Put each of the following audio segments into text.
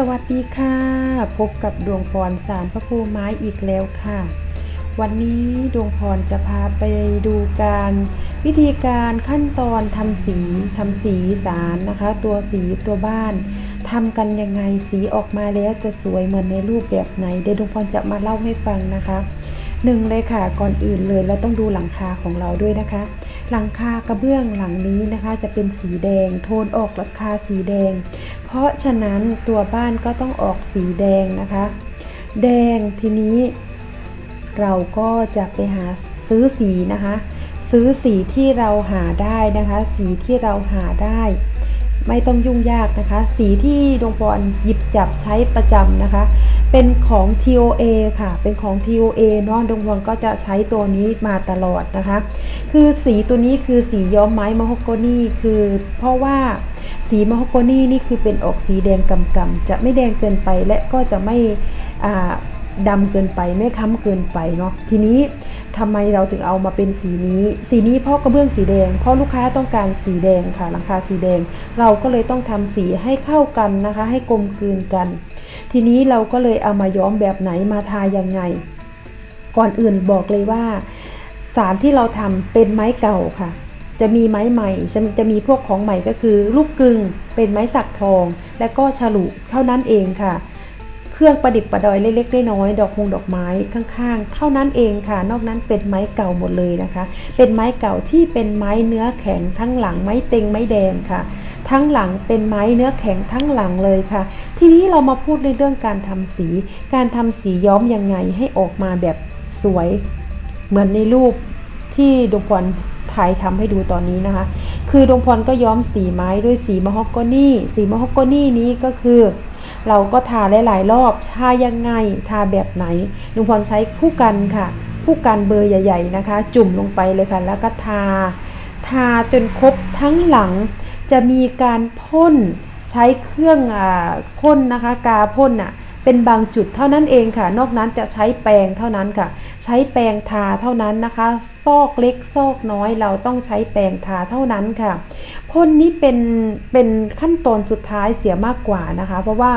สวัสดีค่ะ พบกับดวงพรสารพระภูมิไม้อีกแล้วค่ะ วันนี้ดวงพรจะพาไปดูการ วิธีการขั้นตอนทำสีทำสีสารนะคะ ตัวสีตัวบ้านทำกันยังไงสีออกมาแล้วจะสวยเหมือนในรูปแบบไหนเดี๋ยวดวงพรจะมาเล่าให้ฟังนะคะ หนึ่งเลยค่ะก่อนอื่นเลยเราต้องดูหลังคาของเราด้วยนะคะ หลังคากระเบื้องหลังนี้นะคะ จะเป็นสีแดง โทนออกราคาสีแดง เพราะฉะนั้นตัวบ้านก็ต้องออกสีแดงนะคะ แดงทีนี้ เราก็จะไปหาซื้อสีนะคะ ซื้อสีที่เราหาได้นะคะ สีที่เราหาได้ไม่ต้องยุ่งยากนะคะ สีที่ดวงบอลหยิบจับใช้ประจำนะคะ เป็นของ TOA ค่ะ เป็นของ TOA เนาะดวงก็จะใช้ตัวนี้มาตลอดนะคะ คือสีตัวนี้คือสีย้อมไม้มะฮอกโกนี่คือเพราะว่าสีมะฮอกโกนี่นี่คือเป็นออกสีแดงกำกำๆจะไม่แดงเกินไปและก็จะไม่ดำเกินไปไม่ค้ำเกินไปเนาะทีนี้ทำไมเราถึงเอามาเป็นสีนี้ สีนี้เพราะกระเบื้องสีแดง เพราะลูกค้าต้องการสีแดงค่ะหลังคาสีแดง เราก็เลยต้องทำสีให้เข้ากันนะคะ ให้กลมกลืนกัน ทีนี้เราก็เลยเอามาย้อมแบบไหนมาทายังไง ก่อนอื่นบอกเลยว่า สารที่เราทำเป็นไม้เก่าค่ะ จะมีไม้ใหม่จะจะมีพวกของใหม่ก็คือ ลูกกึงเป็นไม้สักทอง และก็ฉลุเท่านั้นเองค่ะเครื่องประดิษฐ์ประดอยเล็กๆน้อยๆดอกมงดอกไม้ข้างๆ เท่านั้นเองค่ะ นอกนั้นเป็นไม้เก่าหมดเลยนะคะ เป็นไม้เก่าที่เป็นไม้เนื้อแข็งทั้งหลังไม้เต็งไม้แดงค่ะ ทั้งหลังเป็นไม้เนื้อแข็งทั้งหลังเลยค่ะ ทีนี้เรามาพูดในเรื่องการทำสี การทำสีย้อมยังไงให้ออกมาแบบสวย เหมือนในรูปที่ดวงพรถ่ายทำให้ดูตอนนี้นะคะ คือดวงพรก็ย้อมสีไม้ด้วยสีมะฮอกโกนี่สีมะฮอกโกนี่นี้ก็คือ เราก็ทาหลายๆรอบทายังไงทาแบบไหนดวงพรใช้ผู้กันค่ะผู้กันเบอร์ใหญ่ ๆนะคะ จุ่มลงไปเลยค่ะ แล้วก็ทา ทาจนครบทั้งหลัง จะมีการพ่นใช้เครื่องอ่าพ่นนะคะ กาพ่นอะเป็นบางจุดเท่านั้นเองค่ะ นอกนั้นจะใช้แปรงเท่านั้นค่ะ ใช้แปรงทาเท่านั้นนะคะ ซอกเล็กซอกน้อยเราต้องใช้แปรงทาเท่านั้นค่ะพ่นนี้เป็นเป็นขั้นตอนสุดท้ายเสียมากกว่านะคะ เพราะว่า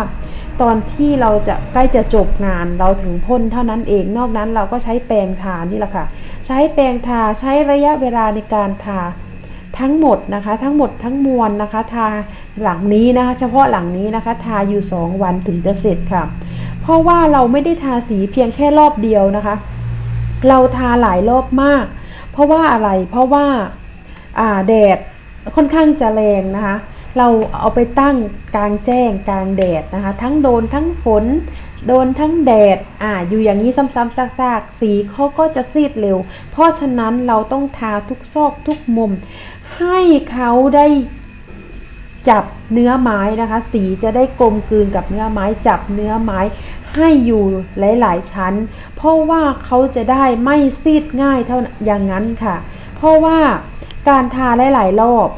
ตอนที่เราจะใกล้จะจบงานเราถึงพ่นเท่านั้นเอง นอกนั้นเราก็ใช้แปรงทานี่แหละค่ะ ใช้แปรงทาใช้ระยะเวลาในการทา ทั้งหมดนะคะทั้งหมดทั้งมวลนะคะทาหลังนี้นะคะเฉพาะหลังนี้นะคะทาอยู่ 2 วันถึงจะเสร็จค่ะ เพราะว่าเราไม่ได้ทาสีเพียงแค่รอบเดียวนะคะ เราทาหลายรอบมาก เพราะว่าอะไรเพราะว่าอ่าแดดค่อนข้างจะแรงนะคะเราเอาไปตั้งกลางแจ้งกลางแดดนะคะ ทั้งโดนทั้งฝนโดนทั้งแดดอ่าอยู่อย่างนี้ซ้ำๆซากๆ สีเขาก็จะซีดเร็ว เพราะฉะนั้นเราต้องทาทุกซอกทุกมุม ให้เขาได้จับเนื้อไม้นะคะ สีจะได้กลมกลืนกับเนื้อไม้จับเนื้อไม้ให้อยู่หลาย ๆ ชั้น เพราะว่าเขาจะได้ไม่ซีดง่ายเท่าอย่างนั้นค่ะ เพราะว่าการทาหลาย ๆ รอบ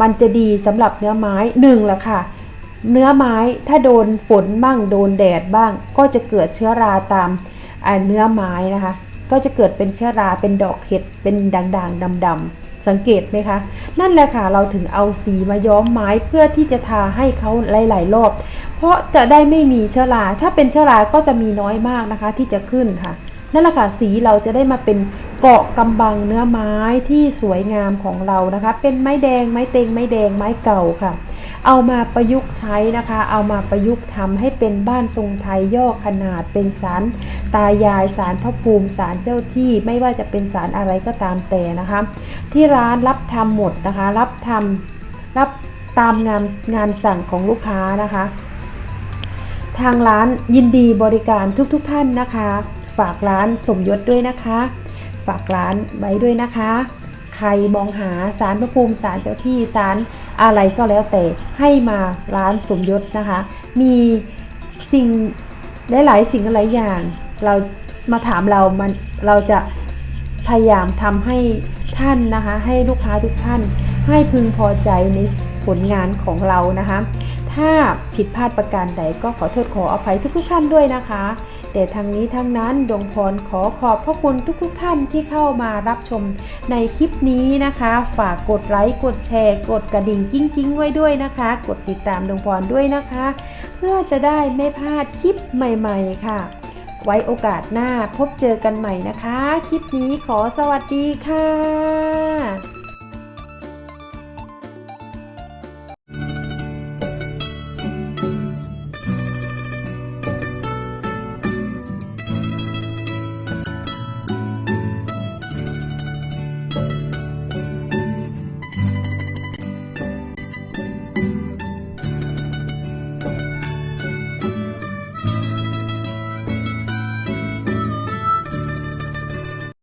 มันจะดีสำหรับเนื้อไม้หนึ่งละค่ะ เนื้อไม้ถ้าโดนฝนบ้างโดนแดดบ้าง ก็จะเกิดเชื้อราตามเนื้อไม้นะคะ ก็จะเกิดเป็นเชื้อราเป็นดอกเห็ดเป็นด่างๆดำๆ สังเกตไหมคะ นั่นแหละค่ะเราถึงเอาสีมาย้อมไม้เพื่อที่จะทาให้เขาหลาย ๆ รอบ เพราะจะได้ไม่มีเชื้อรา ถ้าเป็นเชื้อราก็จะมีน้อยมากนะคะที่จะขึ้นค่ะ นั่นแหละค่ะสีเราจะได้มาเป็นเกาะกำบังเนื้อไม้ที่สวยงามของเรานะคะ เป็นไม้แดงไม้เต็งไม้แดงไม้เก่าค่ะ เอามาประยุกต์ใช้นะคะ เอามาประยุกต์ทำให้เป็นบ้านทรงไทยย่อขนาดเป็นสารตายายสารพระภูมิสารเจ้าที่ไม่ว่าจะเป็นสารอะไรก็ตามแต่นะคะ ที่ร้านรับทำหมดนะคะ รับทำรับตามงานงานสั่งของลูกค้านะคะ ทางร้านยินดีบริการทุกๆทท่านนะคะ ฝากร้านสมยศด้วยนะคะ ฝากร้านไว้ด้วยนะคะ ใครมองหาสารพระภูมิสารเจ้าที่สาร อะไรก็แล้วแต่ให้มาร้านสมยศนะคะ มีสิ่งหลายๆสิ่งหลายอย่าง เรามาถามเรามันเราจะพยายามทำให้ท่านนะคะ ให้ลูกค้าทุกท่าน ให้พึงพอใจในผลงานของเรานะคะ ถ้าผิดพลาดประการใดก็ขอโทษขออภัยทุกๆท่านด้วยนะคะ แต่ทางนี้ทั้งนั้นดวงพรขอขอบพระคุณทุกๆทท่านที่เข้ามารับชมในคลิปนี้นะคะ ฝากกดไลค์กดแชร์ กดกระดิ่งกิ้งๆ ไว้ด้วยนะคะ กดติดตามดวงพรด้วยนะคะ เพื่อจะได้ไม่พลาดคลิปใหม่ๆค่ะ ไว้โอกาสหน้าพบเจอกันใหม่นะคะ คลิปนี้ขอสวัสดีค่ะ